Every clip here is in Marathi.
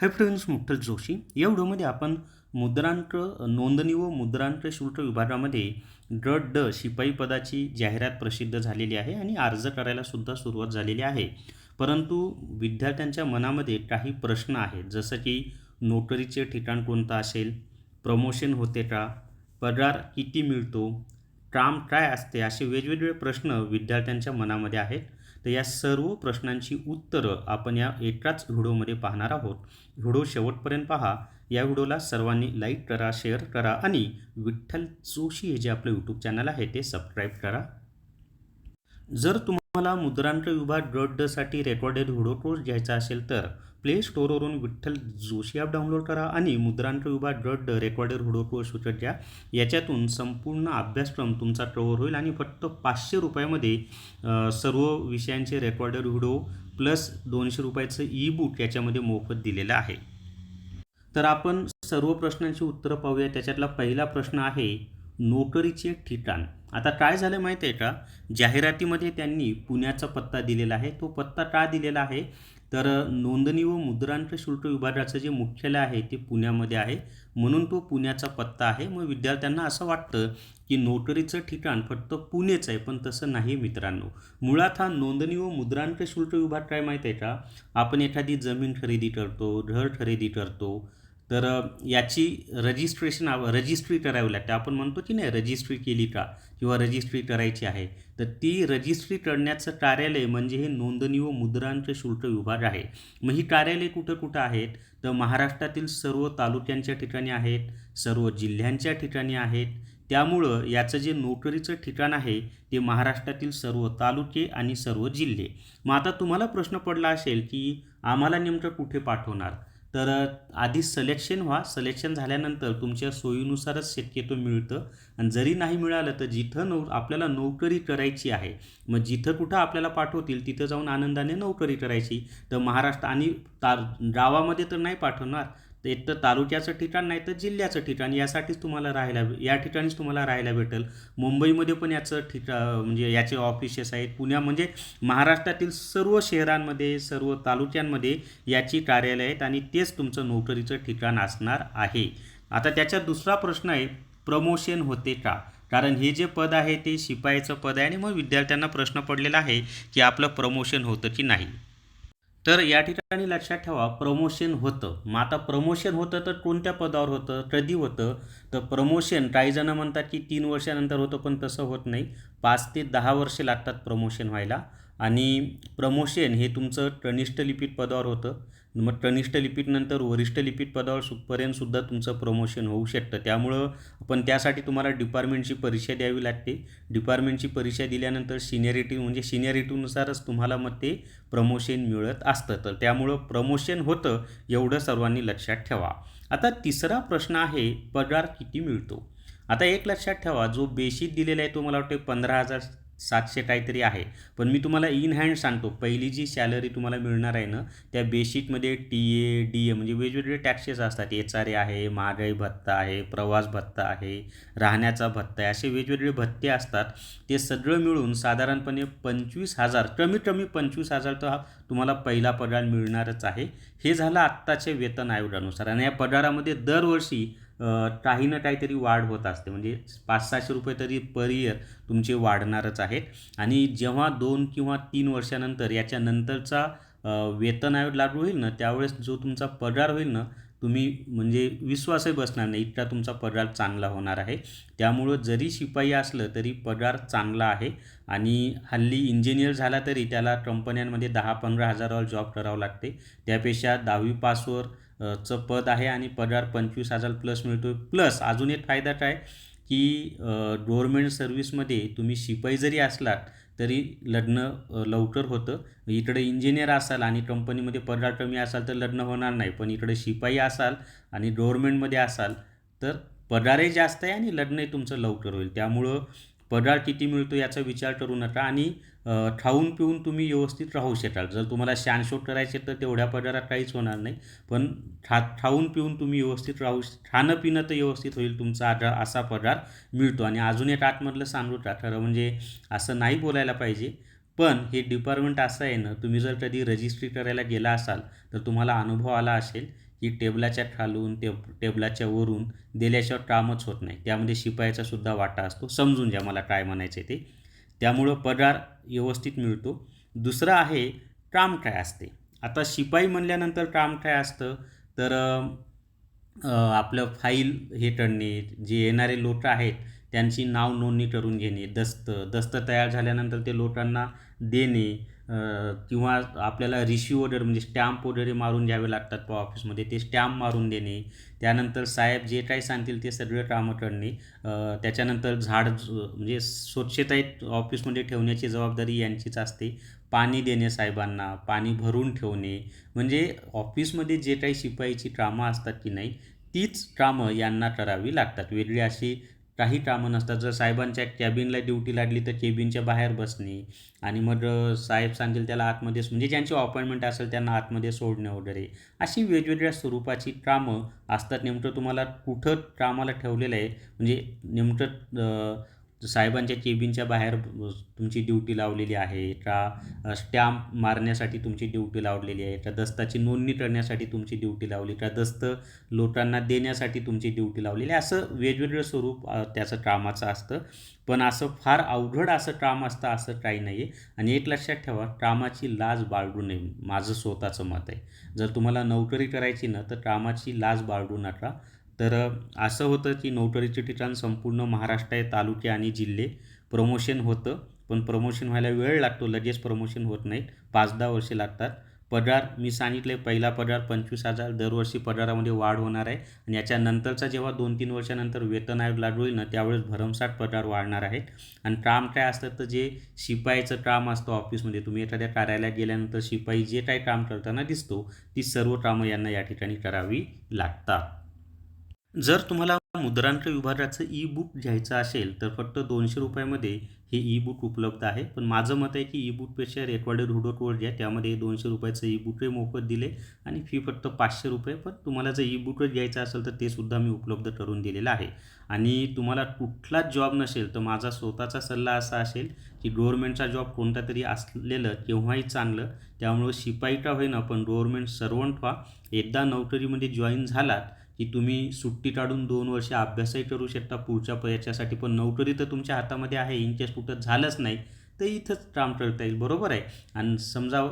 Hi friends मुक्तल Joshi. या व्हिडिओमध्ये आपण मुद्रांक नोंदणी व मुद्रांक शुल्क विभागामध्ये ड ड शिपाई पदाची जाहिरात प्रसिद्ध झालेली आहे आणि अर्ज करायला सुद्धा सुरुवात झालेली आहे. परंतु विद्यार्थ्यांच्या मनामध्ये काही प्रश्न आहेत. जसं की नोकरीचे ठिकाण कोणतं असेल? प्रमोशन होते का? पगार किती मिळतो? काम काय असते? असे वेगवेगळे प्रश्न विद्यार्थ्यांच्या मनामध्ये आहेत. तर या सर्व प्रश्नांची उत्तरं आपण या एकाच व्हिडिओमध्ये पाहणार आहोत. व्हिडिओ शेवटपर्यंत पहा. या व्हिडिओला सर्वांनी लाईक करा शेअर करा आणि विठ्ठल जोशी हे जे आपलं यूट्यूब चॅनल आहे ते सबस्क्राईब करा. जर तुम्हाला मुद्रांक विभाग डॉट डसाठी रेकॉर्डेड व्हिडिओ कोर्स घ्यायचा असेल तर प्ले स्टोअरवरून विठ्ठल जोशी ॲप डाउनलोड करा आणि मुद्रांक विभाग डॉट ड रेकॉर्डेड व्हिडिओ कोर्स घ्या याच्यातून संपूर्ण अभ्यासक्रम तुमचा कव्हर होईल आणि फक्त पाचशे रुपयामध्ये सर्व विषयांचे रेकॉर्डेड व्हिडिओ प्लस दोनशे रुपयाचं ई बुक याच्यामध्ये मोफत दिलेलं आहे. तर आपण सर्व प्रश्नांची उत्तरं पाहूया. त्याच्यातला पहिला प्रश्न आहे नोकरीचे ठिकाण. आता काय झालं माहीत आहे का? जाहिरातीमध्ये त्यांनी पुण्याचा पत्ता दिलेला आहे. तो पत्ता का दिलेला आहे? तर नोंदणी व मुद्रांक शुल्क विभागाचं जे मुख्यालय आहे ते पुण्यामध्ये आहे. म्हणून तो पुण्याचा पत्ता आहे. मग विद्यार्थ्यांना असं वाटतं की नोकरीचं ठिकाण फक्त पुणेच आहे पण तसं नाही मित्रांनो. मुळात हा नोंदणी व मुद्रांक शुल्क विभाग काय माहीत आहे का? आपण एखादी जमीन खरेदी करतो घर खरेदी करतो तर याची रजिस्ट्रेशन रजिस्ट्री करावी लागते. आपण म्हणतो की नाही रजिस्ट्री केली का? किंवा रजिस्ट्री करायची आहे. तर ती रजिस्ट्री करण्याचं कार्यालय म्हणजे हे नोंदणी व मुद्रांक शुल्क विभाग आहे. मग ही कार्यालय कुठं कुठं आहेत? तर महाराष्ट्रातील सर्व तालुक्यांच्या ठिकाणी आहेत सर्व जिल्ह्यांच्या ठिकाणी आहेत. त्यामुळं याचं जे नोकरीचं ठिकाण आहे ते महाराष्ट्रातील सर्व तालुके आणि सर्व जिल्हे. मग आता तुम्हाला प्रश्न पडला असेल की आम्हाला नेमकं कुठे पाठवणार? तर आधी सलेक्शन व्हा. सलेक्शन झाल्यानंतर तुमच्या सोयीनुसारच शक्यतो मिळतं. आणि जरी नाही मिळालं तर जिथं नौ आपल्याला नोकरी करायची आहे मग जिथं कुठं आपल्याला पाठवतील तिथं जाऊन आनंदाने नोकरी करायची. तर महाराष्ट्र आणि ता गावामध्ये तर नाही पाठवणार. तर एक तर तालुक्याचं ठिकाण नाही तर जिल्ह्याचं ठिकाण यासाठीच तुम्हाला राहायला या ठिकाणीच तुम्हाला राहायला भेटेल. मुंबईमध्ये पण याचं ठिका म्हणजे याचे ऑफिसेस आहेत. पुण्या म्हणजे महाराष्ट्रातील सर्व शहरांमध्ये सर्व तालुक्यांमध्ये याची कार्यालय आहेत आणि तेच तुमचं नोकरीचं ठिकाण असणार आहे. आता त्याचा दुसरा प्रश्न आहे प्रमोशन होते का? कारण हे जे पद आहे ते शिपायाचं पद आहे आणि मग विद्यार्थ्यांना प्रश्न पडलेला आहे की आपलं प्रमोशन होतं की नाही. तर या ठिकाणी लक्षात ठेवा प्रमोशन होतं. मग आता प्रमोशन होतं तर कोणत्या पदावर होतं? कधी होतं? तर प्रमोशन काही जणं म्हणतात की तीन वर्षानंतर होतं पण तसं होत नाही. पाच ते दहा वर्षे लागतात प्रमोशन व्हायला. आणि प्रमोशन हे तुमचं कनिष्ठ लिपीत पदावर होतं. मग कनिष्ठ लिपिकनंतर वरिष्ठ लिपिक पदावर सुपर्यंतसुद्धा तुमचं प्रमोशन होऊ शकतं. त्यामुळं पण त्यासाठी तुम्हाला डिपार्टमेंटची परीक्षा द्यावी लागते. डिपार्टमेंटची परीक्षा दिल्यानंतर सिनियरिटी म्हणजे सिनियरिटीनुसारच तुम्हाला मग ते प्रमोशन मिळत असतं. तर त्यामुळं प्रमोशन होतं एवढं सर्वांनी लक्षात ठेवा. आता तिसरा प्रश्न आहे पगार किती मिळतो? आता एक लक्षात ठेवा जो बेसिक दिलेला आहे तो मला वाटते पंधरा हजार सातशे काहीतरी आहे. पण मी तुम्हाला इन हँड सांगतो. पहिली जी सॅलरी तुम्हाला मिळणार आहे ना त्या बेसिकमध्ये टी ए डी ए म्हणजे वेगवेगळे टॅक्सेस असतात. एच आर ए आहे महागाई भत्ता आहे प्रवास भत्ता आहे राहण्याचा भत्ता आहे असे वेगवेगळे भत्ते असतात. ते सगळं मिळून साधारणपणे पंचवीस हजार कमीत कमी पंचवीस हजार तर हा तुम्हाला पहिला पगार मिळणारच आहे. हे झालं आत्ताच्या वेतन आयोगानुसार. आणि या पगारामध्ये दरवर्षी काही ना काहीतरी वाढ होत असते. म्हणजे पाच सहाशे रुपये तरी पर इयर तुमचे वाढणारच आहेत. आणि जेव्हा दोन किंवा तीन वर्षानंतर याच्या नंतरचा वेतन आयोग लागू होईल ना त्यावेळेस जो तुमचा पगार होईल ना तुम्ही म्हणजे विश्वासही बसणार नाही इतका तुमचा पगार चांगला होणार आहे. त्यामुळं जरी शिपाई असलं तरी पगार चांगला आहे. आणि हल्ली इंजिनियर झाला तरी त्याला कंपन्यांमध्ये दहा पंधरा हजारावर जॉब करावं लागते. त्यापेक्षा दहावी पासवर चं पद आहे आणि पगार पंचवीस हजार प्लस मिळतो प्लस अजून एक फायदा काय की गव्हर्मेंट सर्व्हिसमध्ये तुम्ही शिपाई जरी असलात तरी लग्न लवकर होतं. इकडे इंजिनियर असाल आणि कंपनीमध्ये पगार कमी असाल तर लग्न होणार नाही. पण इकडे शिपाई असाल आणि गव्हर्मेंटमध्ये असाल तर पगारही जास्त आहे आणि लग्नही तुमचं लवकर होईल. त्यामुळं पगार किती मिळतो याचा विचार करू नका. आणि खाऊन पिऊन तुम्ही व्यवस्थित राहू शकाल. जर तुम्हाला शानशोट करायचे तर तेवढ्या पगारात काहीच होणार नाही. पण खा खाऊन पिऊन तुम्ही व्यवस्थित राहू खाणं पिणं तर व्यवस्थित होईल तुमचा आजार असा पगार मिळतो. आणि अजून एक आतमधलं सांगू का? खरं म्हणजे असं नाही बोलायला पाहिजे. पण हे डिपार्टमेंट असं आहे ना तुम्ही जर कधी रजिस्ट्री करायला गेला असाल तर तुम्हाला अनुभव आला असेल की टेबलाच्या खालून टेब टेबलाच्या वरून दिल्याशिवाय कामच होत नाही. त्यामध्ये शिपायाचा सुद्धा वाटा असतो. समजून घ्या मला काय म्हणायचं आहे ते. त्यामुळं पगार व्यवस्थित मिळतो. दुसरं आहे काम काय असते? आता शिपाई म्हणल्यानंतर काम काय असतं? तर आपलं फाईल हे करणे जे येणारे लोक आहेत त्यांची नाव नोंदणी करून घेणे दस्त दस्त तयार झाल्यानंतर ते लोकांना देणे किंवा आपल्याला रिशी वगैरे म्हणजे स्टॅम्प वगैरे मारून घ्यावे लागतात पॉ ऑफिसमध्ये ते स्टॅम्प मारून देणे. त्यानंतर साहेब जे काही सांगतील ते सगळं कामं करणे. त्याच्यानंतर झाड म्हणजे स्वच्छता ऑफिसमध्ये ठेवण्याची जबाबदारी यांचीच असते. पाणी देणे साहेबांना पाणी भरून ठेवणे. म्हणजे ऑफिसमध्ये जे काही शिपाईची कामं असतात की नाही तीच कामं यांना करावी लागतात. वेगळी अशी काही कामं नसतात. जर साहेबांच्या कॅबिनला ड्युटी लागली तर केबिनच्या बाहेर बसणे आणि मग साहेब सांगतील त्याला आतमध्ये म्हणजे ज्यांची अपॉइंटमेंट असेल त्यांना आतमध्ये सोडणे वगैरे. अशी वेगवेगळ्या स्वरूपाची कामं असतात. नेमकं तुम्हाला कुठं कामाला ठेवलेलं आहे? म्हणजे नेमकं साहेबांच्या केबिनच्या बाहेर तुमची ड्युटी लावलेली आहे. का स्टॅम्प मारण्यासाठी तुमची ड्युटी लावलेली आहे. का दस्ताची नोंदणी करण्यासाठी तुमची ड्युटी लावली. का दस्त लोकांना देण्यासाठी तुमची ड्युटी लावलेली आहे. असं वेगवेगळं स्वरूप त्याचं कामाचं असतं. पण असं फार अवघड असं काम असतं असं काही नाही आहे आणि एक लक्षात ठेवा कामाची लाज बाळगू नये. माझं स्वतःचं मत आहे. जर तुम्हाला नोकरी करायची ना तर कामाची लाज बाळगू नका. तर असं होतं की नोटरीचे ठिकाण संपूर्ण महाराष्ट्र आहे तालुके आणि जिल्हे प्रमोशन होतं. पण प्रमोशन व्हायला वेळ लागतो लगेच प्रमोशन होत नाही. पाच दहा वर्षे लागतात. पगार मी सांगितले पहिला पगार पंचवीस हजार दरवर्षी पगारामध्ये वाढ होणार आहे. आणि याच्यानंतरचा जेव्हा दोन तीन वर्षानंतर वेतन आयोग लागू होईल ना त्यावेळेस भरमसाठ पगार वाढणार आहे. आणि काम काय असतं तर जे शिपाईचं काम असतं ऑफिसमध्ये तुम्ही एखाद्या कार्यालयात गेल्यानंतर शिपाई जे काही काम करताना दिसतो ती सर्व कामं यांना या ठिकाणी करावी लागतात. जर तुम्हाला मुद्रांक विभागाचं ई बुक घ्यायचं असेल तर फक्त दोनशे रुपयामध्ये हे ई बुक उपलब्ध आहे. पण माझं मत आहे की ई बुकपेक्षा रेकॉर्डेड हुडो घ्या. त्यामध्ये दोनशे रुपयाचं ई बुकही मोफत दिले आणि फी फक्त पाचशे रुपये. पण तुम्हाला जर ई बुकच घ्यायचं असेल तर ते सुद्धा मी उपलब्ध करून दिलेलं आहे. आणि तुम्हाला कुठलाच जॉब नसेल तर माझा स्वतःचा सल्ला असा असेल की गव्हर्नमेंटचा जॉब कोणता तरी असलेलं केव्हाही चांगलं त्यामुळं शिपाई का होईना पण गव्हर्नमेंट सर्वंट व्हा. एकदा नोकरीमध्ये जॉईन झालात की तुम्ही सुट्टी काढून दोन वर्ष अभ्यासही करू शकता पुढच्या प याच्यासाठी पण नोकरी तर तुमच्या हातामध्ये आहे इनकेस कुठं झालंच नाही तर इथंच काम करता येईल बरोबर आहे? आणि समजा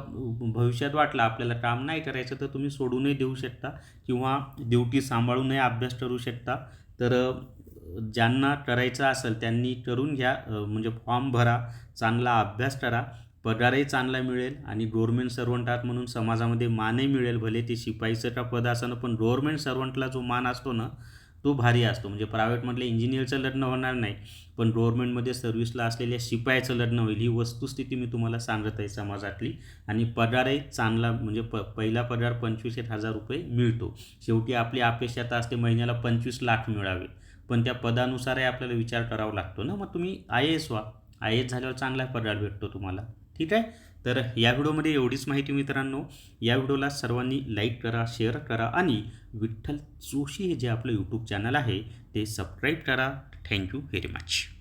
भविष्यात वाटलं आपल्याला काम नाही करायचं तर तुम्ही सोडूनही देऊ शकता किंवा ड्युटी सांभाळूनही अभ्यास करू शकता. तर ज्यांना करायचं असेल त्यांनी करून घ्या म्हणजे फॉर्म भरा चांगला अभ्यास करा. पगारही चांगला मिळेल आणि गव्हर्मेंट सर्वंट आहात म्हणून समाजामध्ये मानही मिळेल भले ते शिपाईचं का पद असणं पण गव्हर्मेंट सर्वंटला जो मान असतो ना तो भारी असतो. म्हणजे प्रायव्हेटमधलं इंजिनियरचं लग्न होणार नाही पण गव्हर्मेंटमध्ये सर्व्हिसला असलेल्या शिपायाचं लग्न होईल ही वस्तुस्थिती मी तुम्हाला सांगत आहे समाजातली. आणि पगारही चांगला म्हणजे प पहिला पगार पंचवीस एक हजार रुपये मिळतो. शेवटी आपली अपेक्षा तर असते महिन्याला पंचवीस लाख मिळावे. पण त्या पदानुसारही आपल्याला विचार करावा लागतो ना. मग तुम्ही आय एस व्हा. आय एस झाल्यावर चांगला पगार भेटतो तुम्हाला. ठीक आहे? तर या व्हिडिओमध्ये एवढीच माहिती मित्रांनो. या व्हिडिओला सर्वांनी लाईक करा शेअर करा आणि विठ्ठल जोशी हे जे आपलं यूट्यूब चॅनल आहे ते सबस्क्राईब करा. Thank you very much